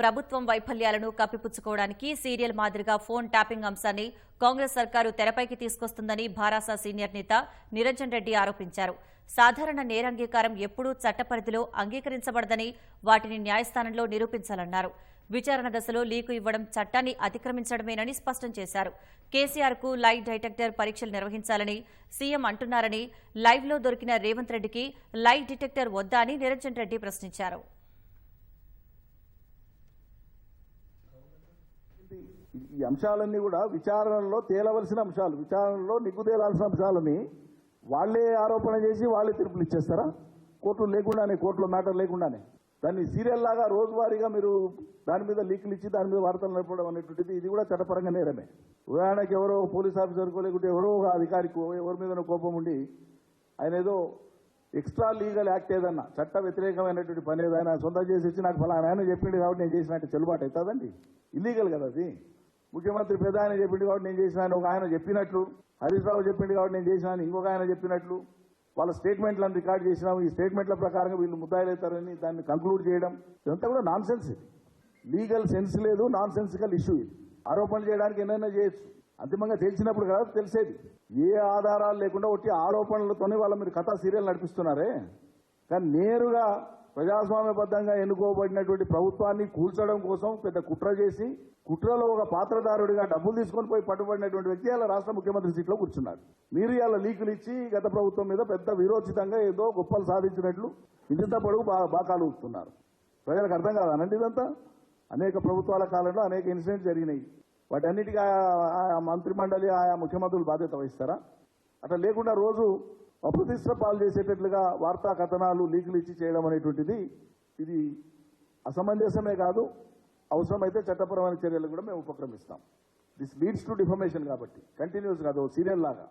ప్రభుత్వం వైఫల్యాలను కప్పిపుచ్చుకోవడానికి సీరియల్ మాదిరిగా ఫోన్ ట్యాపింగ్ అంశాన్ని కాంగ్రెస్ సర్కారు తెరపైకి తీసుకొస్తుందని భారాస సీనియర్ నేత నిరంజన్ రెడ్డి ఆరోపించారు. సాధారణ నేరాంగీకారం ఎప్పుడూ చట్టపరిధిలో అంగీకరించబడదని వాటిని న్యాయస్థానంలో నిరూపించాలన్నారు. విచారణ దశలో లీకు ఇవ్వడం చట్టాన్ని అతిక్రమించడమేనని స్పష్టం చేశారు. కేసీఆర్కు లైవ్ డిటెక్టర్ పరీక్షలు నిర్వహించాలని సీఎం అంటున్నారని లైవ్లో దొరికిన రేవంత్ రెడ్డికి లైవ్ డిటెక్టర్ వద్దా అని నిరంజన్ రెడ్డి ప్రశ్నించారు. ఈ అంశాలన్నీ కూడా విచారణలో తేలవలసిన అంశాలు విచారణలో నిగ్గుదేలాల్సిన అంశాలని వాళ్ళే ఆరోపణ చేసి వాళ్ళే తీర్పులు ఇచ్చేస్తారా? కోర్టులు లేకుండానే కోర్టులో మ్యాటర్ లేకుండానే? దాన్ని సీరియల్ లాగా రోజువారీగా మీరు దాని మీద లీకులు ఇచ్చి దాని మీద వార్తలు నడపడం అనేటువంటిది ఇది కూడా చట్టపరంగా నేరమే. ఉదాహరణకి ఎవరో పోలీస్ ఆఫీసర్కో లేకుంటే ఎవరో ఒక అధికారికో ఎవరి మీద కోపం ఉండి ఆయన ఏదో ఎక్స్ట్రా లీగల్ యాక్ట్ ఏదన్నా చట్ట వ్యతిరేకమైనటువంటి పని ఏదైనా సొంతం చేసి ఇచ్చి నాకు ఫలానా ఆయన చెప్పిండు కాబట్టి నేను చేసినట్టు చెల్లుబాటు అవుతుందండి. ఇల్లీగల్ కదా అది. ముఖ్యమంత్రి పెద్ద ఆయన చెప్పిండు కాబట్టి నేను చేసినాను ఒక ఆయన చెప్పినట్లు. హరీష్ రావు చెప్పిండు కాబట్టి నేను చేసినాను ఇంకొక ఆయన చెప్పినట్లు. వాళ్ళ స్టేట్మెంట్లను రికార్డ్ చేసినాం ఈ స్టేట్మెంట్ల ప్రకారంగా వీళ్ళు ముద్దాయిలవుతారని దాన్ని కంక్లూడ్ చేయడం ఇదంతా కూడా నాన్ సెన్స్ లీగల్ సెన్స్ లేదు నాన్ సెన్సికల్ ఇష్యూ ఇది. ఆరోపణలు చేయడానికి ఎన్నైనా చేయొచ్చు. అంతిమంగా తెలిసినప్పుడు కదా తెలిసేది. ఏ ఆధారాలు లేకుండా ఒట్టి ఆరోపణలతోనే వాళ్ళ మీరు కథా సీరియల్ నడిపిస్తున్నారే. కానీ నేరుగా ప్రజాస్వామ్యబద్ధంగా ఎన్నుకోబడినటువంటి ప్రభుత్వాన్ని కూల్చడం కోసం పెద్ద కుట్ర చేసి కుట్రలో ఒక పాత్రదారుడిగా డబ్బులు తీసుకొని పోయి పట్టుబడినటువంటి వ్యక్తి ఇలా రాష్ట్ర ముఖ్యమంత్రి సీట్లో కూర్చున్నారు. మీరు ఇలా లీకులు ఇచ్చి గత ప్రభుత్వం మీద పెద్ద విరోచితంగా ఏదో గొప్పలు సాధించినట్లు ఇంత పొడుగు బాకాలు ఊపుతున్నారు. ప్రజలకు అర్థం కాదనండి ఇదంతా? అనేక ప్రభుత్వాల కాలంలో అనేక ఇన్సిడెంట్స్ జరిగినాయి. వాటన్నిటికీ ఆయా- మంత్రిమండలి మంత్రి మండలి ఆయా ముఖ్యమంత్రులు బాధ్యత వహిస్తారా? అట్లా లేకుండా రోజు అప్రతిష్ట పాలు చేసేటట్లుగా వార్తా కథనాలు లీకులు ఇచ్చి చేయడం అనేటువంటిది ఇది అసమంజసమే కాదు అవసరమైతే చట్టపరమైన చర్యలు కూడా మేము ఉపక్రమిస్తాం. దిస్ లీడ్స్ టు డిఫర్మేషన్ కాబట్టి కంటిన్యూస్ కాదు సీరియల్ లాగా.